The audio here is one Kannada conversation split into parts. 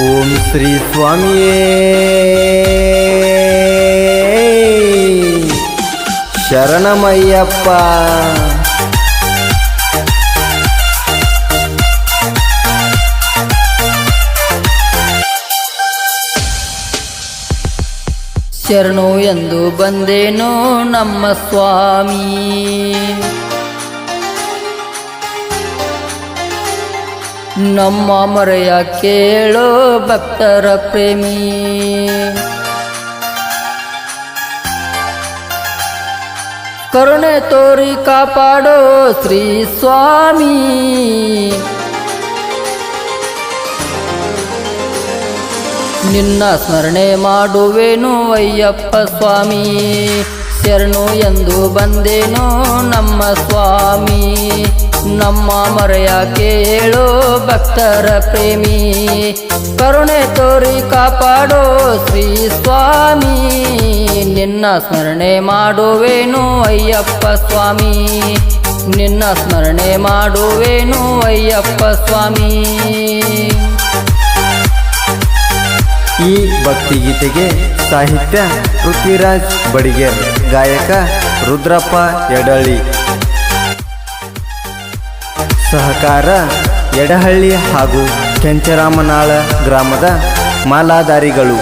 ಓಂ ಶ್ರೀ ಸ್ವಾಮಿಯೇ. ಶರಣಮಯ್ಯಪ್ಪ. ಶರಣು ಎಂದು ಬಂದೇನೋ ನಮ್ಮ ಸ್ವಾಮಿ. ನಮ್ಮ ಮರೆಯ ಕೇಳೋ ಭಕ್ತರ ಪ್ರೇಮಿ. ಕರುಣೆ ತೋರಿ ಕಾಪಾಡೋ ಶ್ರೀ ಸ್ವಾಮಿ. ನಿನ್ನ ಸ್ಮರಣೆ ಮಾಡುವೆನು ಅಯ್ಯಪ್ಪ ಸ್ವಾಮಿ. ಶರಣು ಎಂದು ಬಂದೇನೋ ನಮ್ಮ ಸ್ವಾಮಿ. ನಮ್ಮ ಮರೆಯ ಕೇಳೋ ಭಕ್ತರ ಪ್ರೇಮಿ. ಕರುಣೆ ತೋರಿ ಕಾಪಾಡೋ ಶ್ರೀ ಸ್ವಾಮಿ. ನಿನ್ನ ಸ್ಮರಣೆ ಮಾಡುವೇನು ಅಯ್ಯಪ್ಪ ಸ್ವಾಮಿ. ನಿನ್ನ ಸ್ಮರಣೆ ಮಾಡುವೇನು ಅಯ್ಯಪ್ಪ ಸ್ವಾಮಿ. ಈ ಭಕ್ತಿಗೀತೆಗೆ ಸಾಹಿತ್ಯ ಪೃಥ್ವಿರಾಜ್ ಬಡಿಗೇರ್. ಗಾಯಕ ರುದ್ರಪ್ಪ ಎಡಳ್ಳಿ ಸಹಕಾರ ಎಡಹಳ್ಳಿ ಹಾಗೂ ಕೆಂಚರಾಮನಾಳ ಗ್ರಾಮದ ಮಾಲಾಧಾರಿಗಳು.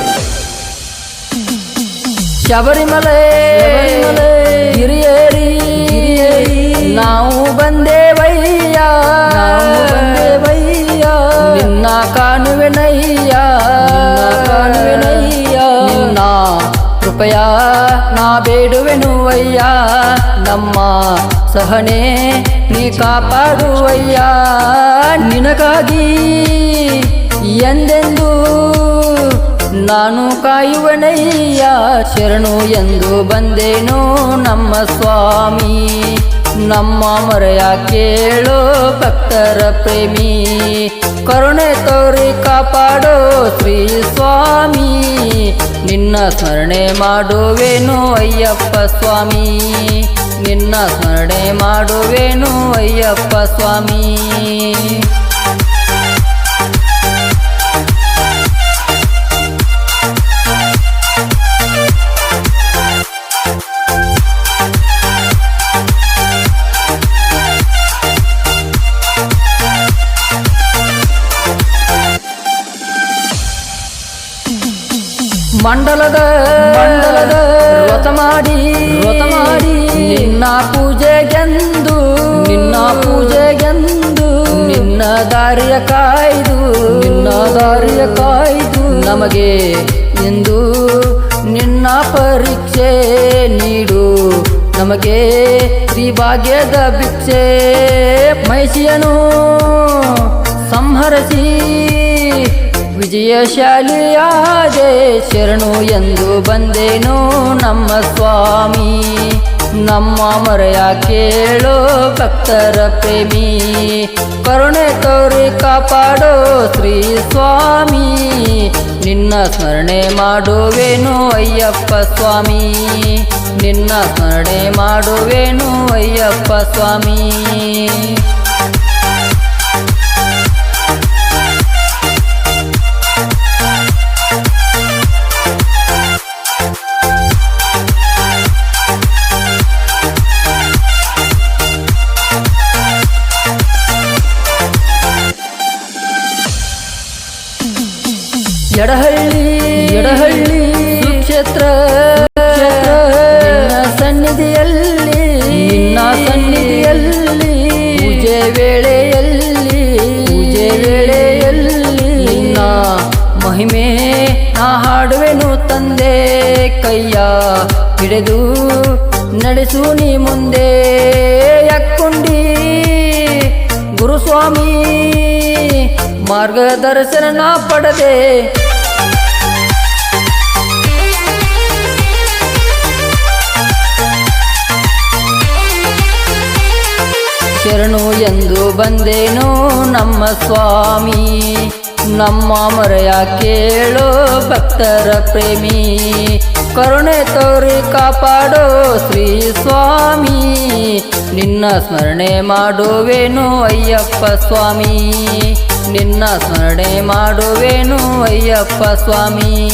ಶಬರಿಮಲೆ ಹಿರಿಯರಿ ನಾವು ಬಂದೇವಯ್ಯ ನಾವು ಬಂದೇವಯ್ಯ ನಿನ್ನ ಕಾಣುವೆನಯ್ಯ ಕಾಣುವೆನಯ್ಯ ನಾ ಕೃಪಯ ಬೇಡುವೆನು ಅಯ್ಯ, ನಮ್ಮ ಸಹನೆ ನೀ ಕಾಪಾಡುವಯ್ಯ. ನಿನಗಾಗಿ ಎಂದೆಂದು ನಾನು ಕಾಯುವನಯ್ಯ, ಶರಣು ಎಂದು ಬಂದೇನು ನಮ್ಮ ಸ್ವಾಮಿ. ನಮ್ಮ ಮರೆಯ ಕೇಳೋ ಭಕ್ತರ ಪ್ರೇಮಿ. ಕರುಣೆ ತೋರಿ ಕಾಪಾಡೋ ಶ್ರೀ ಸ್ವಾಮಿ. ನಿನ್ನ ಸ್ಮರಣೆ ಮಾಡುವೆನು ಅಯ್ಯಪ್ಪ ಸ್ವಾಮಿ. ನಿನ್ನ ಸ್ಮರಣೆ ಮಾಡುವೆನು ಅಯ್ಯಪ್ಪ ಸ್ವಾಮಿ. ಮಂಡಲದ ಮಂಡಲದ ವ್ರತ ಮಾಡಿ ವ್ರತ ಮಾಡಿ ನಿನ್ನ ಪೂಜೆಗೆಂದು ನಿನ್ನ ಪೂಜೆಗೆಂದು ನಿನ್ನ ದಾರಿಯ ಕಾಯ್ದು ನಿನ್ನ ದಾರಿಯ ಕಾಯ್ದು ನಮಗೆ ಎಂದು ನಿನ್ನ ಪರೀಕ್ಷೆ ನೀಡು. ನಮಗೆ ಶ್ರೀ ಭಾಗ್ಯದ ಭಿಕ್ಷೆ ಮೈಸಿಯನು ಸಂಹರಿಸಿ ವಿಜಯಶಾಲಿಯಾದೆ ಶರಣು ಎಂದು ಬಂದೇನು ನಮ್ಮ ಸ್ವಾಮಿ. ನಮ್ಮ ಮೊರೆಯ ಕೇಳೋ ಭಕ್ತರ ಪ್ರೇಮಿ. ಕರುಣೆ ತೋರಿ ಕಾಪಾಡೋ ಶ್ರೀ ಸ್ವಾಮಿ. ನಿನ್ನ ಸ್ಮರಣೆ ಮಾಡುವೇನು ಅಯ್ಯಪ್ಪ ಸ್ವಾಮಿ. ನಿನ್ನ ಸ್ಮರಣೆ ಮಾಡುವೇನು ಅಯ್ಯಪ್ಪ ಸ್ವಾಮಿ. ಎಡಹಳ್ಳಿ ಎಡಹಳ್ಳಿ. ಕ್ಷೇತ್ರ ಸನ್ನಿಧಿಯಲ್ಲಿ ನಾ ಸನ್ನಿಧಿಯಲ್ಲಿ. ಪೂಜೆ ವೇಳೆಯಲ್ಲಿ ಪೂಜೆ ವೇಳೆಯಲ್ಲಿ. ನಿನ್ನ ಮಹಿಮೆ ನಾ ಹಾಡುವೆನು ತಂದೆ. ಕೈಯ ಹಿಡಿದು ನಡೆಸು ನೀ ಮುಂದೆ. ಯಕ್ಕುಂಡಿ ಗುರುಸ್ವಾಮಿ ಮಾರ್ಗದರ್ಶನ ನಾ ಪಡೆದೆ. ಬಂದೇನು ನಮ್ಮ ಸ್ವಾಮಿ? ನಮ್ಮ ಮರೆಯ ಕೇಳೋ ಭಕ್ತರ ಪ್ರೇಮಿ. ಕರುಣೆ ತೋರಿ ಕಾಪಾಡೋ ಶ್ರೀ ಸ್ವಾಮಿ. ನಿನ್ನ ಸ್ಮರಣೆ ಮಾಡುವೆನು ಅಯ್ಯಪ್ಪ ಸ್ವಾಮಿ. ನಿನ್ನ ಸ್ಮರಣೆ ಮಾಡುವೆನು ಅಯ್ಯಪ್ಪ ಸ್ವಾಮಿ.